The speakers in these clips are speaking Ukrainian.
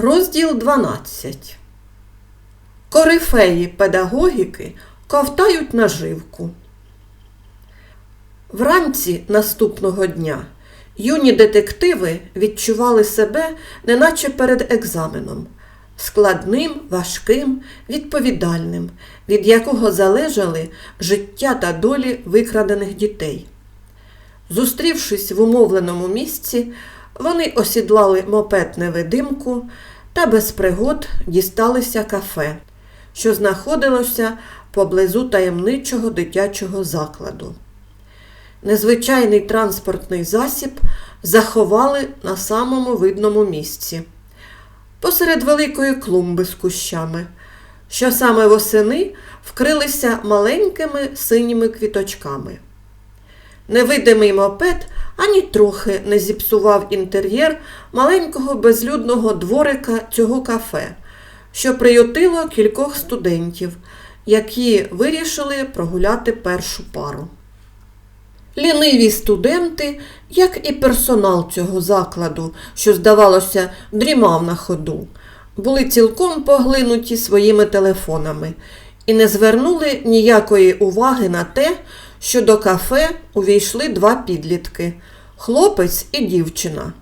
Розділ 12. Корифеї педагогіки ковтають наживку. Вранці наступного дня юні детективи відчували себе неначе перед екзаменом, складним, важким, відповідальним, від якого залежали життя та долі викрадених дітей. Зустрівшись в умовленому місці, вони осідлали мопед невидимку та без пригод дісталися кафе, що знаходилося поблизу таємничого дитячого закладу. Незвичайний транспортний засіб заховали на самому видному місці, посеред великої клумби з кущами, що саме восени вкрилися маленькими синіми квіточками. Невидимий мопед ані трохи не зіпсував інтер'єр маленького безлюдного дворика цього кафе, що приютило кількох студентів, які вирішили прогуляти першу пару. Ліниві студенти, як і персонал цього закладу, що, здавалося, дрімав на ходу, були цілком поглинуті своїми телефонами і не звернули ніякої уваги на те, що до кафе увійшли два підлітки хлопець і дівчина.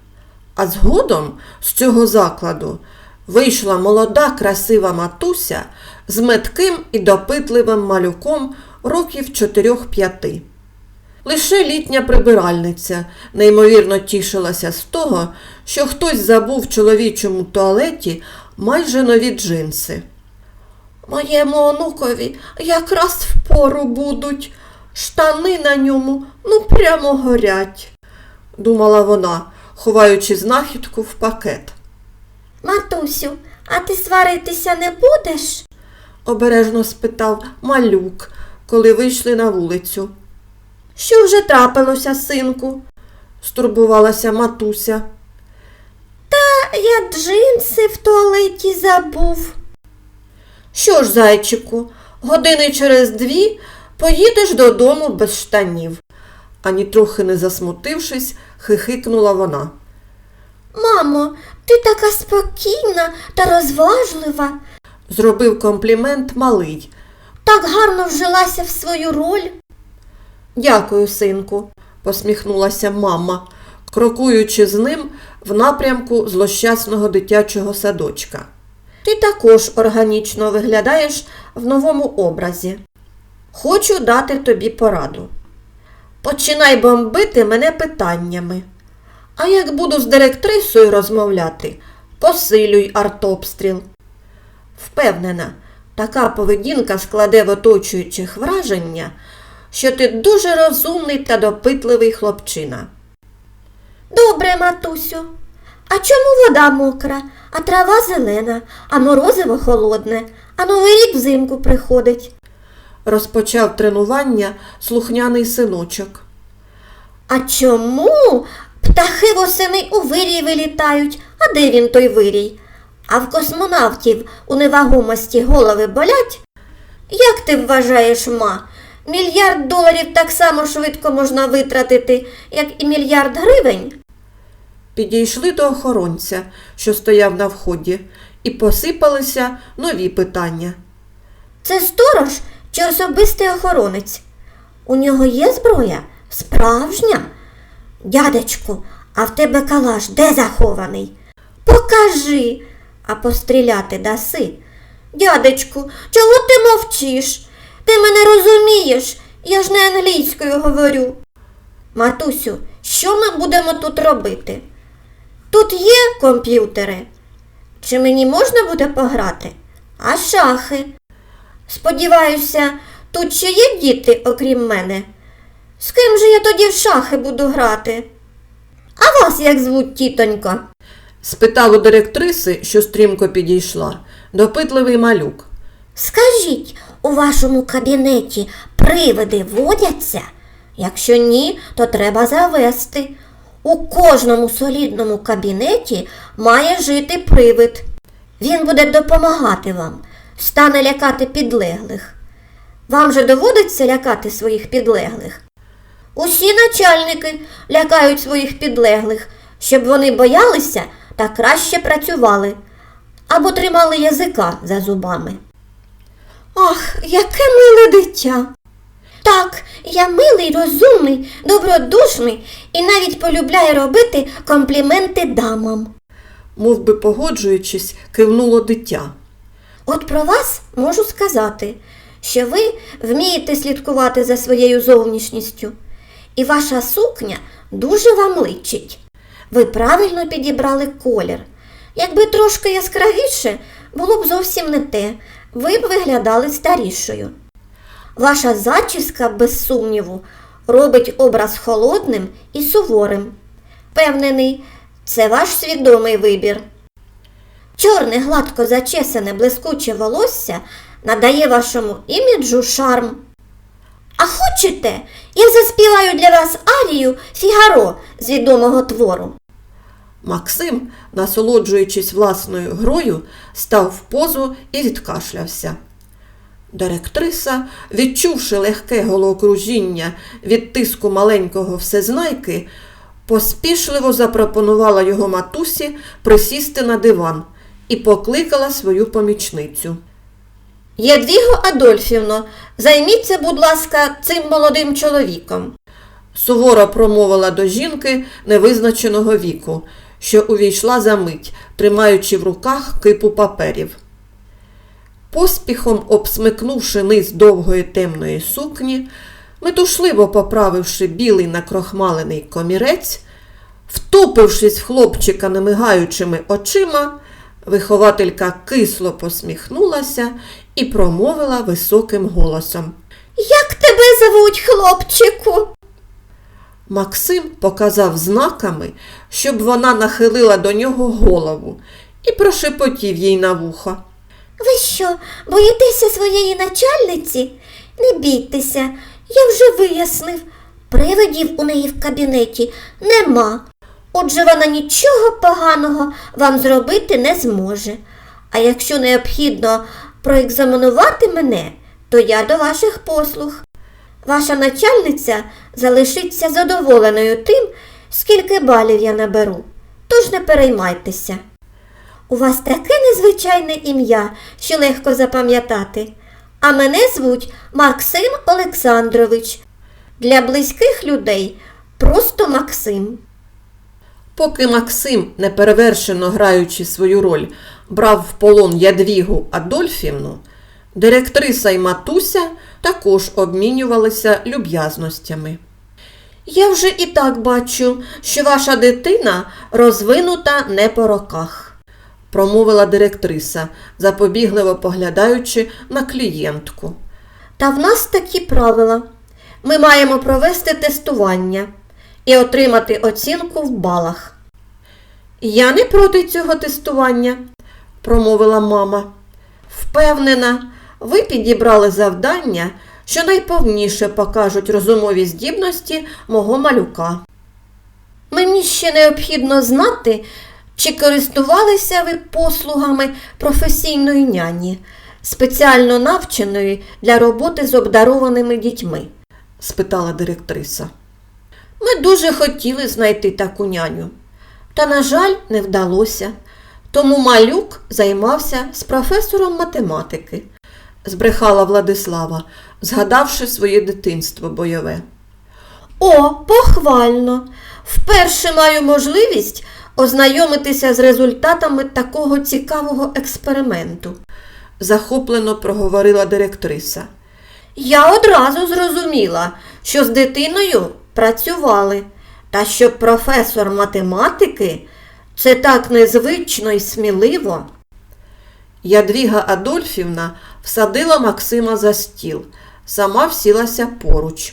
А згодом з цього закладу вийшла молода красива матуся з метким і допитливим малюком років 4-5. Лише літня прибиральниця неймовірно тішилася з того, що хтось забув в чоловічому туалеті майже нові джинси. Моєму онукові якраз впору будуть, штани на ньому ну прямо горять, думала вона, ховаючи знахідку в пакет. Матусю, а ти сваритися не будеш? обережно спитав малюк, коли вийшли на вулицю. Що вже трапилося, синку? Стурбувалася матуся. Та я джинси в туалеті забув. Що ж, зайчику, години через дві поїдеш додому без штанів. Ані трохи не засмутившись, хихикнула вона. Мамо, ти така спокійна та розважлива. Зробив комплімент малий. Так гарно вжилася в свою роль. Дякую, синку, посміхнулася мама, крокуючи з ним в напрямку злощасного дитячого садочка. Ти також органічно виглядаєш в новому образі. Хочу дати тобі пораду. Починай бомбити мене питаннями. А як буду з директрисою розмовляти, посилюй артобстріл. Впевнена, така поведінка складе в оточуючих враження, що ти дуже розумний та допитливий хлопчина. Добре, матусю. А чому вода мокра, а трава зелена, а морозиво холодне, а новий рік взимку приходить? Розпочав тренування слухняний синочок. А чому птахи восени у вирій вилітають? А де він той вирій? А в космонавтів у невагомості голови болять? Як ти вважаєш, ма? Мільярд доларів так само швидко можна витратити, як і мільярд гривень? Підійшли до охоронця, що стояв на вході, і посипалися нові питання. Це сторож чи особистий охоронець? У нього є зброя? Справжня? Дядечку, а в тебе калаш де захований? Покажи, а постріляти даси. Дядечку, чого ти мовчиш? Ти мене розумієш, я ж не англійською говорю. Матусю, що ми будемо тут робити? Тут є комп'ютери. Чи мені можна буде пограти? А шахи? Сподіваюся, тут ще є діти, окрім мене. З ким же я тоді в шахи буду грати? А вас як звуть, тітонько? Спитав у директриси, що стрімко підійшла, допитливий малюк. Скажіть, у вашому кабінеті привиди водяться? Якщо ні, то треба завести. У кожному солідному кабінеті має жити привид. Він буде допомагати вам, стане лякати підлеглих. Вам же доводиться лякати своїх підлеглих? Усі начальники лякають своїх підлеглих, щоб вони боялися та краще працювали. або тримали язика за зубами. Ах, яке миле дитя. Так, я милий, розумний, добродушний і навіть полюбляю робити компліменти дамам. Мов би погоджуючись, кивнуло дитя. От про вас можу сказати, що ви вмієте слідкувати за своєю зовнішністю, і ваша сукня дуже вам личить. Ви правильно підібрали колір. Якби трошки яскравіше, було б зовсім не те, ви б виглядали старішою. Ваша зачіска, без сумніву, робить образ холодним і суворим. Певнений, це ваш свідомий вибір. Чорне, гладко зачесане, блискуче волосся надає вашому іміджу шарм. А хочете, я заспіваю для вас арію Фігаро з відомого твору. Максим, насолоджуючись власною грою, став в позу і відкашлявся. Директриса, відчувши легке головокружіння від тиску маленького всезнайки, поспішливо запропонувала його матусі присісти на диван і покликала свою помічницю. Єдвіго Адольфівно, займіться, будь ласка, цим молодим чоловіком. Суворо промовила до жінки невизначеного віку, що увійшла за мить, тримаючи в руках кипу паперів. Поспіхом обсмикнувши низ довгої темної сукні, метушливо поправивши білий накрохмалений комірець, втупившись в хлопчика немигаючими очима, вихователька кисло посміхнулася і промовила високим голосом. Як тебе зовуть, хлопчику? Максим показав знаками, щоб вона нахилила до нього голову і прошепотів їй на вухо. Ви що, боїтеся своєї начальниці? Не бійтеся, я вже вияснив. Привидів у неї в кабінеті нема. Отже, вона нічого поганого вам зробити не зможе. А якщо необхідно проекзаменувати мене, то я до ваших послуг. Ваша начальниця залишиться задоволеною тим, скільки балів я наберу. Тож не переймайтеся. У вас таке незвичайне ім'я, що легко запам'ятати. А мене звуть Максим Олександрович. Для близьких людей просто Максим. Поки Максим, неперевершено граючи свою роль, брав в полон Ядвігу Адольфівну, директриса і матуся також обмінювалися люб'язностями. Я вже і так бачу, що ваша дитина розвинута не по роках, промовила директриса, запобігливо поглядаючи на клієнтку. Та в нас такі правила. Ми маємо провести тестування і отримати оцінку в балах. Я не проти цього тестування, промовила мама. Впевнена, ви підібрали завдання, що найповніше покажуть розумові здібності мого малюка. Мені ще необхідно знати, чи користувалися ви послугами професійної няні, спеціально навченої для роботи з обдарованими дітьми. спитала директриса. Ми дуже хотіли знайти таку няню, та, на жаль, не вдалося. Тому малюк займався з професором математики, збрехала Владислава, згадавши своє дитинство бойове. О, похвально! Вперше маю можливість ознайомитися з результатами такого цікавого експерименту. захоплено проговорила директриса. Я одразу зрозуміла, що з дитиною працювали, та що професор математики це так незвично і сміливо. Ядвіга Адольфівна всадила Максима за стіл, сама всілася поруч.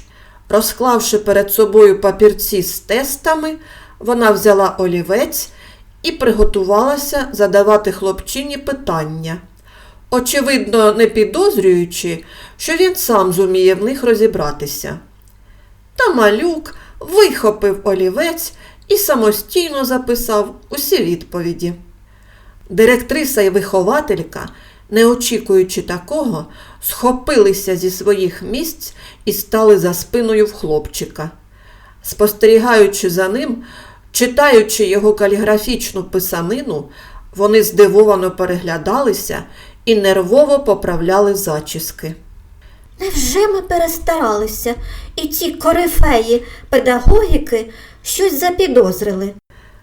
Розклавши перед собою папірці з тестами, вона взяла олівець і приготувалася задавати хлопчині питання, очевидно, не підозрюючи, що він сам зуміє в них розібратися. Та малюк вихопив олівець і самостійно записав усі відповіді. Директриса і вихователька, не очікуючи такого, схопилися зі своїх місць і стали за спиною в хлопчика. Спостерігаючи за ним, читаючи його каліграфічну писанину, Вони здивовано переглядалися і нервово поправляли зачіски. Невже ми перестаралися, і ці корифеї педагогіки щось запідозрили?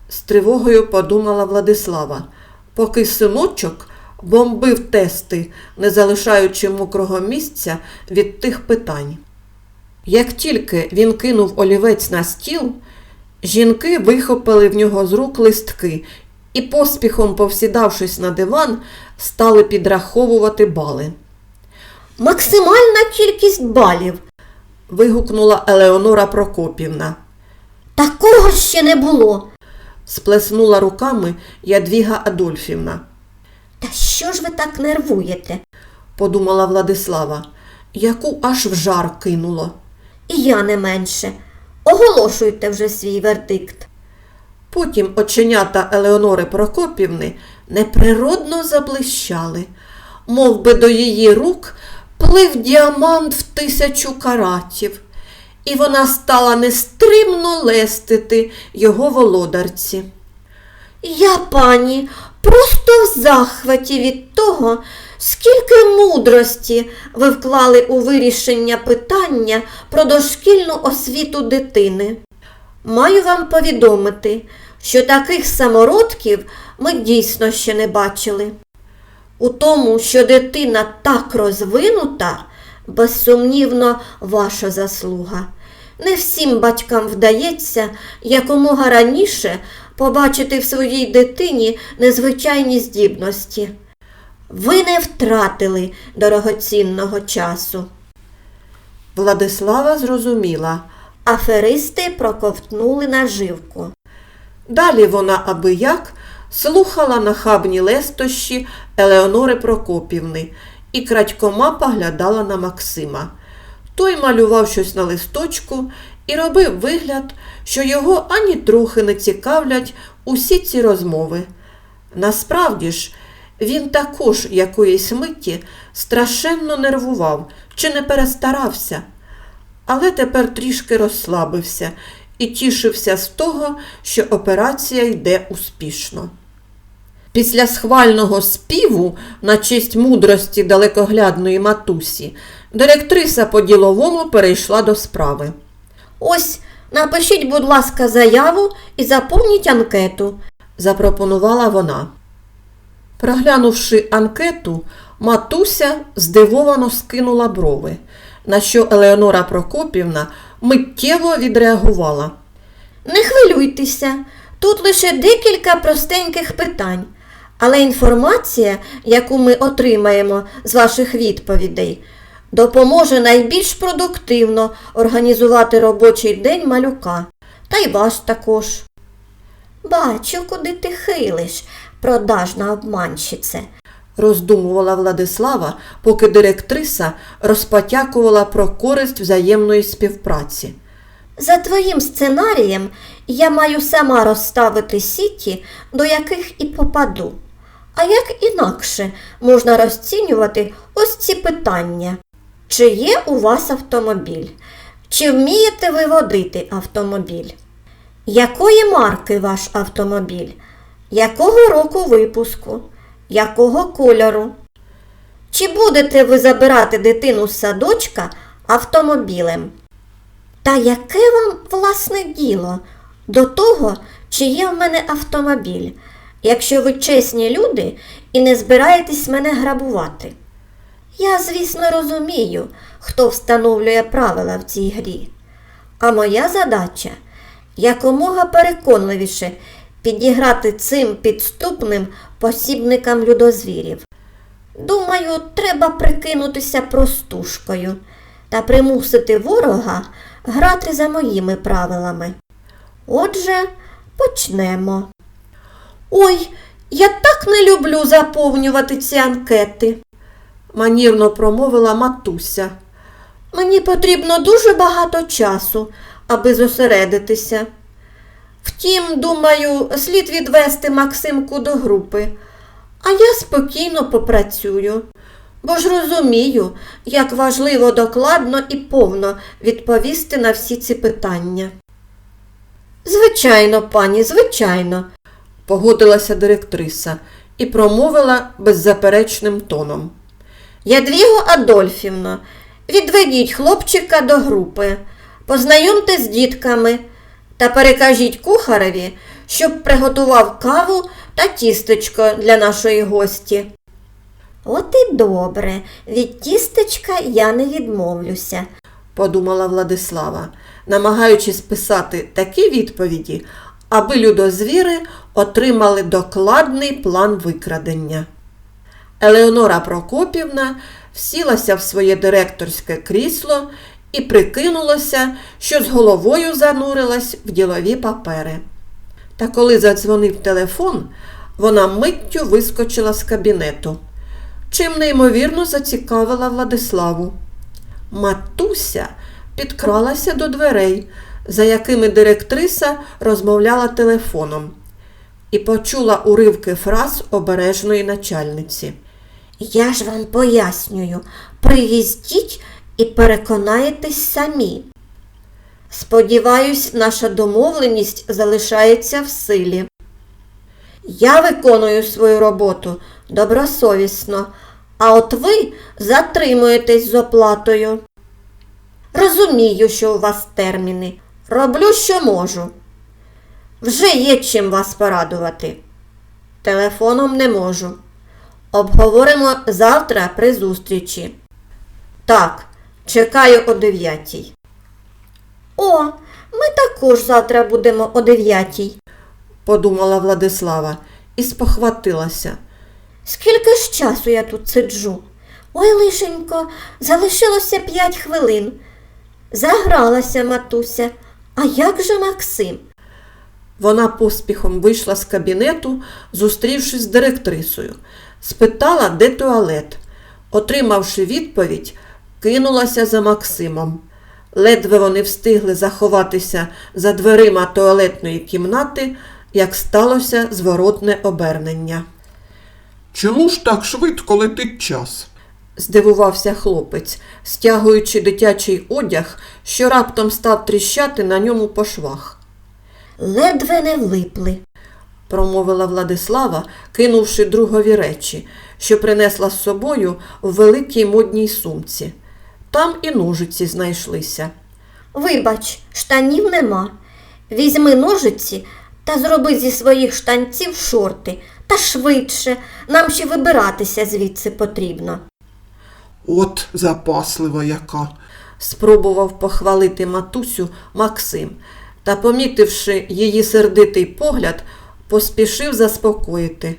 З тривогою подумала Владислава, поки синочок бомбив тести, не залишаючи мокрого місця від тих питань. Як тільки він кинув олівець на стіл, жінки вихопили в нього з рук листки і, поспіхом повсідавшись на диван, стали підраховувати бали. Максимальна кількість балів. Вигукнула Елеонора Прокопівна. Такого ще не було. Сплеснула руками Ядвіга Адольфівна. Та що ж ви так нервуєте? подумала Владислава, яку аж в жар кинуло. І я не менше. Оголошуйте вже свій вердикт. Потім оченята Елеонори Прокопівни неприродно заблищали, мов би до її рук плив діамант в тисячу каратів, і вона стала нестримно лестити його володарці. Я, пані, просто в захваті від того, скільки мудрості ви вклали у вирішення питання про дошкільну освіту дитини. Маю вам повідомити, що таких самородків ми дійсно ще не бачили. У тому, що дитина так розвинута, безсумнівно, ваша заслуга. Не всім батькам вдається якомога раніше побачити в своїй дитині незвичайні здібності. Ви не втратили дорогоцінного часу. Владислава зрозуміла. Аферисти проковтнули наживку. Далі вона аби як слухала нахабні лестощі Елеонори Прокопівни і крадькома поглядала на Максима. Той малював щось на листочку і робив вигляд, що його ані трохи не цікавлять усі ці розмови. Насправді ж, він також якоїсь миті страшенно нервував чи не перестарався, але тепер трішки розслабився і тішився з того, що операція йде успішно. Після схвального співу на честь мудрості далекоглядної матусі директриса по-діловому перейшла до справи. Ось, напишіть, будь ласка, заяву і заповніть анкету. запропонувала вона. Проглянувши анкету, матуся здивовано скинула брови, на що Елеонора Прокопівна миттєво відреагувала. Не хвилюйтеся, тут лише декілька простеньких питань, але інформація, яку ми отримаємо з ваших відповідей, допоможе найбільш продуктивно організувати робочий день малюка, та й ваш також. Бачу, куди ти хилиш, продажна обманщице. роздумувала Владислава, поки директриса розпотякувала про користь взаємної співпраці. За твоїм сценарієм я маю сама розставити сіті, до яких і попаду. А як інакше можна розцінювати ось ці питання? Чи є у вас автомобіль? Чи вмієте ви водити автомобіль? Якої марки ваш автомобіль? Якого року випуску? Якого кольору? Чи будете ви забирати дитину з садочка автомобілем? Та яке вам власне діло до того, чи є в мене автомобіль, якщо ви чесні люди і не збираєтесь мене грабувати? Я, звісно, розумію, хто встановлює правила в цій грі. А моя задача якомога переконливіше підіграти цим підступним посібникам людозвірів. Думаю, треба прикинутися простушкою та примусити ворога грати за моїми правилами. Отже, почнемо. Ой, я так не люблю заповнювати ці анкети. Манірно промовила матуся. Мені потрібно дуже багато часу, аби зосередитися. Втім, думаю, слід відвести Максимку до групи, а я спокійно попрацюю, бо ж розумію, як важливо докладно і повно відповісти на всі ці питання. Звичайно, пані, звичайно, Погодилася директриса і промовила беззаперечним тоном. Ядвіго Адольфівно, відведіть хлопчика до групи, познайомте з дітками та перекажіть кухареві, щоб приготував каву та тістечко для нашої гості. От і добре, від тістечка я не відмовлюся. подумала Владислава, намагаючись писати такі відповіді, аби людозвіри отримали докладний план викрадення. Елеонора Прокопівна всілася в своє директорське крісло і прикинулася, що з головою занурилась в ділові папери. Та коли задзвонив телефон, вона миттю вискочила з кабінету, чим неймовірно зацікавила Владиславу. Матуся підкралася до дверей, за якими директриса розмовляла телефоном, і почула уривки фраз обережної начальниці. Я ж вам пояснюю, приїздіть і переконаєтесь самі. Сподіваюсь, наша домовленість залишається в силі. Я виконую свою роботу добросовісно, а от ви затримуєтесь з оплатою. Розумію, що у вас терміни. Роблю, що можу. Вже є чим вас порадувати. Телефоном не можу. Обговоримо завтра при зустрічі. Так, чекаю о дев'ятій. О, ми також завтра будемо о дев'ятій. подумала Владислава і спохватилася. Скільки ж часу я тут сиджу? Ой, лишенько, залишилося п'ять хвилин. Загралася матуся. А як же Максим? Вона поспіхом вийшла з кабінету, зустрівшись з директрисою, спитала, де туалет. Отримавши відповідь, кинулася за Максимом. Ледве вони встигли заховатися за дверима туалетної кімнати, як сталося зворотне обернення. Чому ж так швидко летить час? здивувався хлопець, стягуючи дитячий одяг, що раптом став тріщати на ньому по швах. Ледве не влипли. промовила Владислава, кинувши другові речі, що принесла з собою в великій модній сумці. Там і ножиці знайшлися. Вибач, штанів нема. Візьми ножиці та зроби зі своїх штанців шорти. Та швидше, нам ще вибиратися звідси потрібно. От запаслива яка. Спробував похвалити матусю Максим та, помітивши її сердитий погляд, поспішив заспокоїти.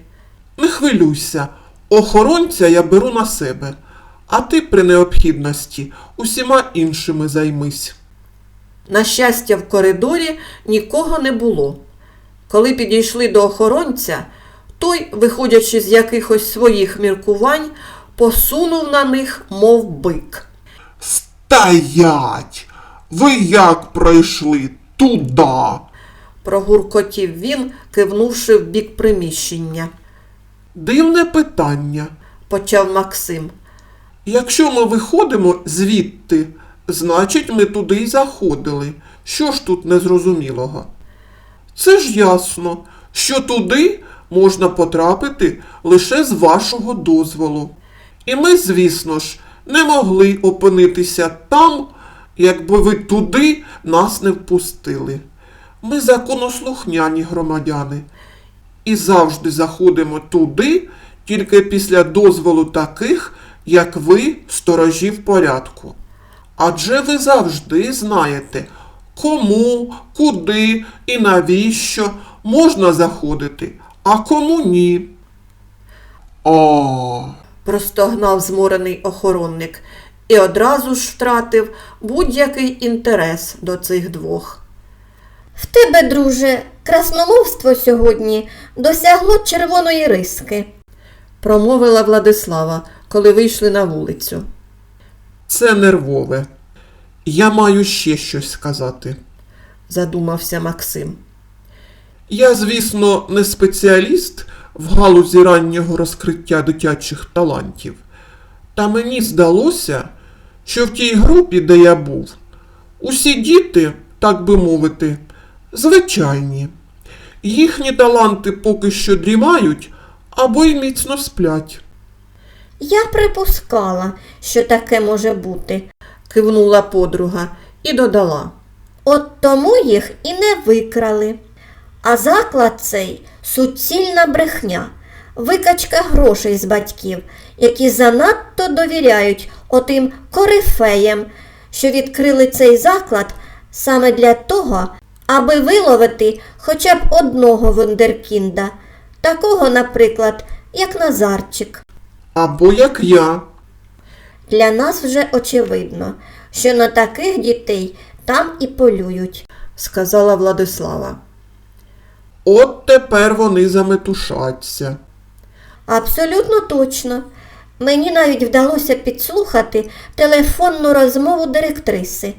Не хвилюйся, охоронця я беру на себе, а ти при необхідності усіма іншими займись. На щастя, в коридорі нікого не було. Коли підійшли до охоронця, той, виходячи з якихось своїх міркувань, посунув на них, мов бик. Стоять! Ви як пройшли туда? Прогуркотів він, кивнувши в бік приміщення. Дивне питання. Почав Максим. Якщо ми виходимо звідти, значить ми туди й заходили. Що ж тут незрозумілого? Це ж ясно, що туди можна потрапити лише з вашого дозволу. І ми, звісно ж, не могли опинитися там, якби ви туди нас не впустили. Ми законослухняні громадяни і завжди заходимо туди тільки після дозволу таких, як ви, сторожів порядку. Адже ви завжди знаєте, кому, куди і навіщо можна заходити, а кому ні. О, простогнав зморений охоронник і одразу ж втратив будь-який інтерес до цих двох. В тебе, друже, красномовство сьогодні досягло червоної риски. Промовила Владислава, коли вийшли на вулицю. це нервове. Я маю ще щось сказати. Задумався Максим. Я, звісно, не спеціаліст в галузі раннього розкриття дитячих талантів. Та мені здалося, що в тій групі, де я був, усі діти, так би мовити, звичайні. Їхні таланти поки що дрімають, або й міцно сплять. Я припускала, що таке може бути. кивнула подруга і додала. От тому їх і не викрали. А заклад цей суцільна брехня, викачка грошей з батьків, які занадто довіряють отим корифеям, що відкрили цей заклад саме для того, аби виловити хоча б одного вундеркінда, такого, наприклад, як Назарчик. Або як я. Для нас вже очевидно, що на таких дітей там і полюють. сказала Владислава. От тепер вони заметушаться. Абсолютно точно. Мені навіть вдалося підслухати телефонну розмову директриси,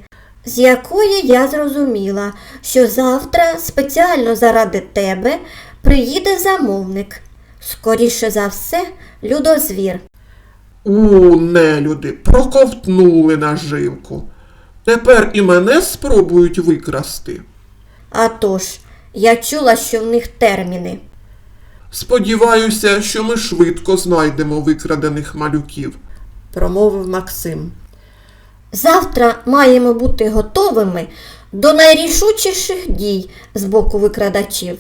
з якої я зрозуміла, що завтра спеціально заради тебе приїде замовник. Скоріше за все, людозвір. У, нелюди, проковтнули наживку. Тепер і мене спробують викрасти. А тож, я чула, що в них терміни. Сподіваюся, що ми швидко знайдемо викрадених малюків. промовив Максим. Завтра маємо бути готовими до найрішучіших дій з боку викрадачів.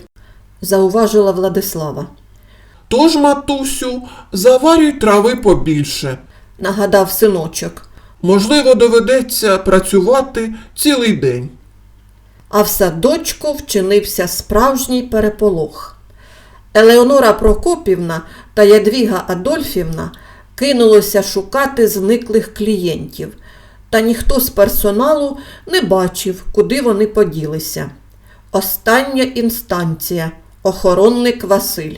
Зауважила Владислава. Тож, матусю, заварюй трави побільше. Нагадав синочок. Можливо, доведеться працювати цілий день. А в садочку вчинився справжній переполох. Елеонора Прокопівна та Ядвіга Адольфівна кинулися шукати зниклих клієнтів, та ніхто з персоналу не бачив, куди вони поділися. Остання інстанція охоронник Василь.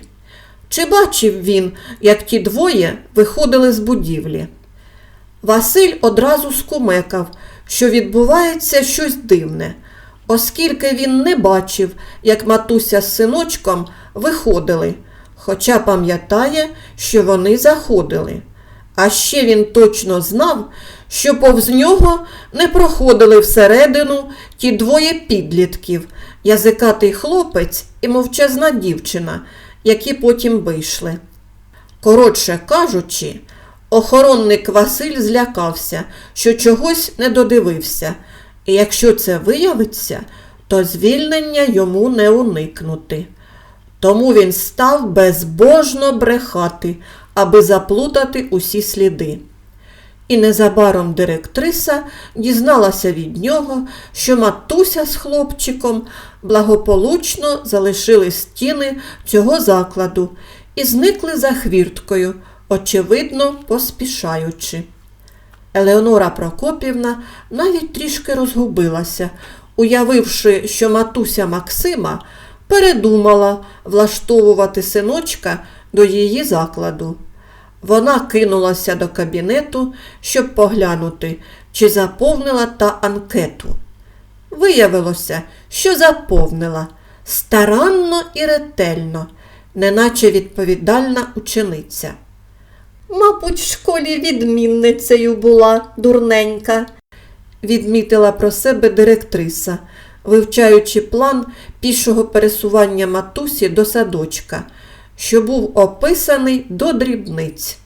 Чи бачив він, як ті двоє виходили з будівлі? Василь одразу скумекав, що відбувається щось дивне, оскільки він не бачив, як матуся з синочком виходили, хоча пам'ятає, що вони заходили. А ще він точно знав, що повз нього не проходили всередину ті двоє підлітків, язикатий хлопець і мовчазна дівчина, які потім вийшли. Коротше кажучи, охоронник Василь злякався, що чогось не додивився, і якщо це виявиться, то звільнення йому не уникнути. Тому він став безбожно брехати, аби заплутати усі сліди. І незабаром директриса дізналася від нього, що матуся з хлопчиком благополучно залишили стіни цього закладу і зникли за хвірткою, очевидно поспішаючи. Елеонора Прокопівна навіть трішки розгубилася, уявивши, що матуся Максима передумала влаштовувати синочка до її закладу. Вона кинулася до кабінету, щоб поглянути, чи заповнила та анкету. Виявилося, що заповнила старанно і ретельно, неначе відповідальна учениця. Мабуть, в школі відмінницею була дурненька, відмітила про себе директриса, вивчаючи план пішого пересування матусі до садочка, що був описаний до дрібниць.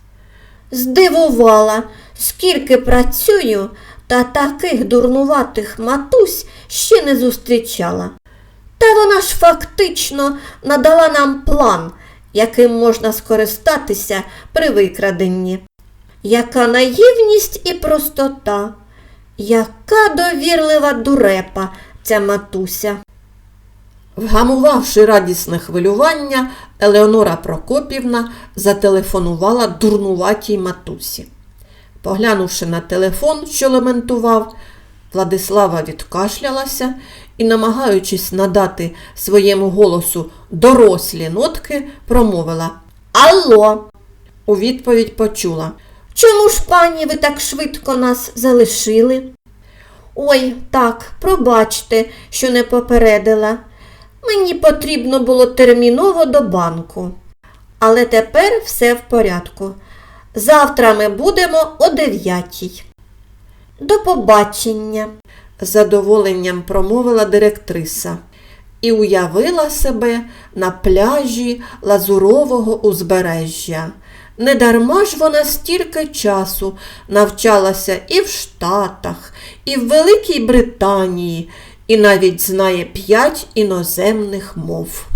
Здивувала, скільки працюю, та таких дурнуватих матусь ще не зустрічала. Та вона ж фактично надала нам план, яким можна скористатися при викраденні. Яка наївність і простота, яка довірлива дурепа ця матуся. Вгамувавши радісне хвилювання, Елеонора Прокопівна зателефонувала дурнуватій матусі. Поглянувши на телефон, що лементував, Владислава відкашлялася і, намагаючись надати своєму голосу дорослі нотки, промовила Алло. У відповідь почула. Чому ж, пані, ви так швидко нас залишили? Ой, так, пробачте, що не попередила. Мені потрібно було терміново до банку. Але тепер все в порядку. Завтра ми будемо о дев'ятій. До побачення, з задоволенням промовила директриса і уявила себе на пляжі лазурового узбережжя. Недарма ж вона стільки часу навчалася і в Штатах, і в Великій Британії, і навіть знає п'ять іноземних мов.